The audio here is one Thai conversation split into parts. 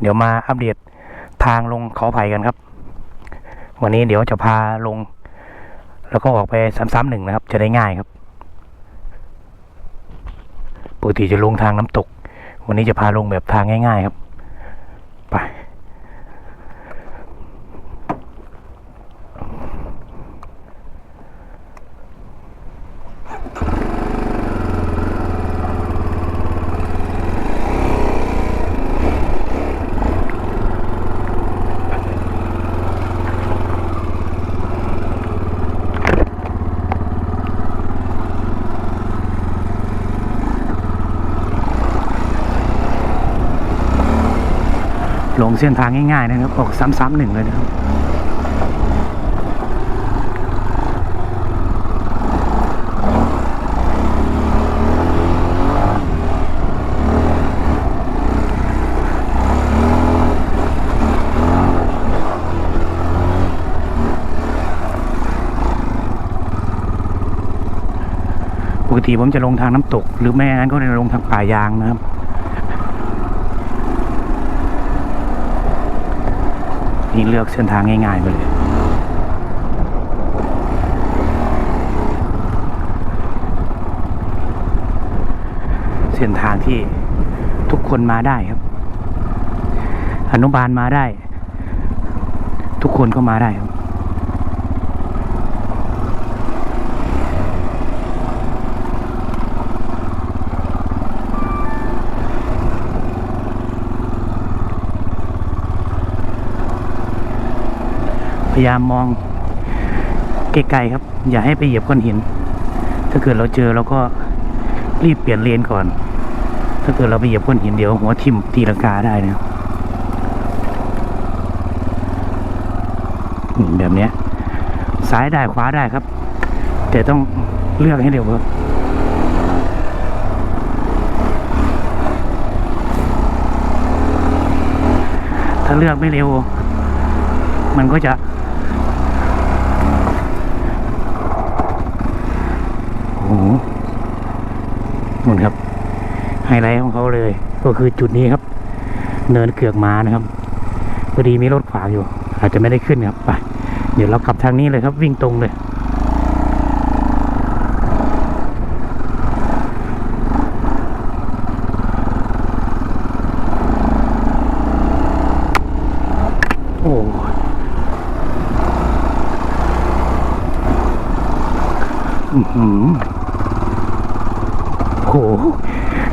เดี๋ยวมาอัปเดตทางลงเขาไผ่กันครับ วันนี้เดี๋ยวจะพาลง แล้วก็ออกไปซ้ำๆหนึ่งนะครับ จะได้ง่ายครับปกติจะลงทางน้ำตก วันนี้จะพาลงแบบทางง่าย ๆ ครับ ลงเส้นทางง่ายๆนะครับ ออกซ้ำๆหนึ่งเลยนะครับปกติผมจะลงทางน้ำตก หรือไม่งั้นก็จะลงทางป่ายางนะครับ นี่เลือกเส้นทางง่ายๆไปเลยเส้นทางที่ทุกคนมาได้ครับ อนุบาลมาได้ ทุกคนก็มาได้ครับ พยายามมองไกลๆครับ อย่าให้ไปเหยียบก้อนหิน ถ้าเกิดเราเจอเราก็รีบเปลี่ยนเลนก่อน ถ้าเกิดเราไปเหยียบก้อนหินเดี๋ยวหัวทิ่มตีลังกาได้นะแบบนี้ซ้ายได้ขวาได้ครับ แต่ต้องเลือกให้เร็วครับถ้าเลือกไม่เร็ว มันก็จะ โอ้โห นู่นครับ ไฮไลท์ของเขาเลย ก็คือจุดนี้ครับ เนินเกือกม้านะครับพอดีมีรถขวางอยู่ อาจจะไม่ได้ขึ้นครับไปเดี๋ยวเรากลับทางนี้เลยครับ วิ่งตรงเลยโอ้อื้อหือโห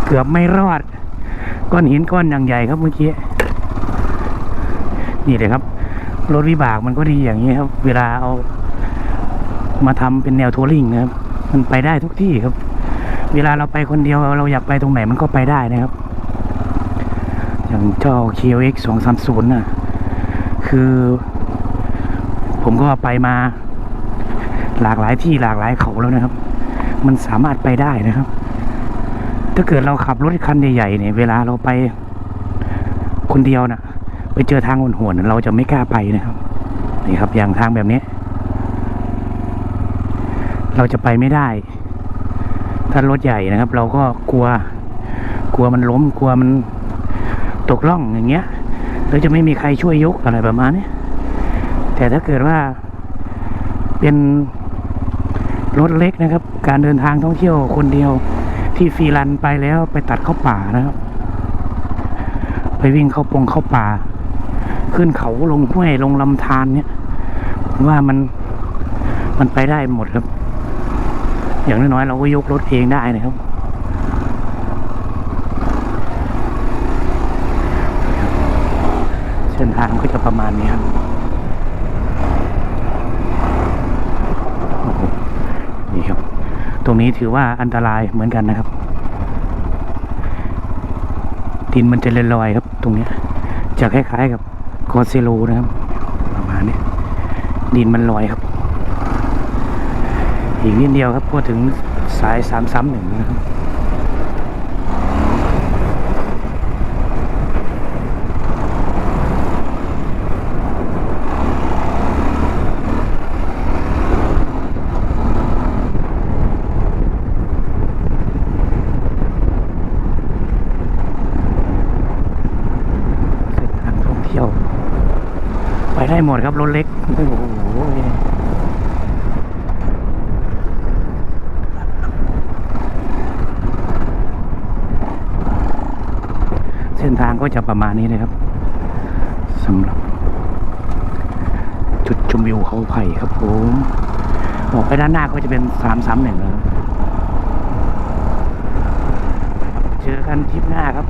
เกือบไม่รอด ก้อนหินก้อนอย่างใหญ่ครับเมื่อกี้ นี่เลยครับ รถวิบากมันก็ดีอย่างนี้ครับ เวลาเอา มาทำเป็นแนวทัวริงนะครับ มันไปได้ทุกที่ครับ เวลาเราไปคนเดียวเราอยากไปตรงไหนมันก็ไปได้นะครับ อย่างเจ้า KX 2 3 0น่ะ คือ ผมก็ไปมาหลากหลายที่หลากหลายเขาแล้วนะครับ มันสามารถไปได้นะครับ ถ้าเกิดเราขับรถคันใหญ่ๆเนี่ยเวลาเราไปคนเดียวนะไปเจอทางหวนๆเราจะไม่กล้าไปนะครับ นี่ครับอย่างทางแบบนี้ เราจะไปไม่ได้ ถ้ารถใหญ่นะครับ เราก็กลัว กลัวมันล้มกลัวมันตกล่องอย่างเงี้ยแล้วจะไม่มีใครช่วยยกอะไรประมาณนี้แต่ถ้าเกิดว่าเป็นรถเล็กนะครับ การเดินทางท่องเที่ยวคนเดียว ที่ฟรีรันไปแล้วไปตัดเข้าป่านะครับ ไปวิ่งเข้าปงเข้าป่า ขึ้นเขาลงห้วยลงลำธารเนี่ยผมว่ามันมันไปได้หมดครับ อย่างน้อยๆเราก็ยกรถเองได้นะครับเส้นทางก็จะประมาณนี้ครับนี่ครับ ตรงนี้ถือว่าอันตรายเหมือนกันนะครับ ดินมันจะลอยครับ ตรงนี้จะคล้ายๆกับคอเซโลนะครับ ประมาณนี้ดินมันลอยครับ อีกนิดเดียวครับก็ถึงสายสามซ้ำหนึ่งนะครับ ได้หมดครับ รถเล็ก โอ้โหเส้นทางก็จะประมาณนี้เลยครับสำหรับ จุดชมวิวเขาไผ่ครับผมออกไปด้านหน้าก็จะเป็นสามสามหนึ่งแล้วครับเจอกันทริปหน้าครับ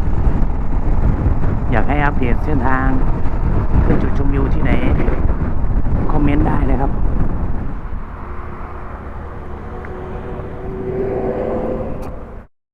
อยากให้อัปเดตเส้นทาง เป็นจุดชมวิวที่ไหนคอมเมนต์ได้เลยครับ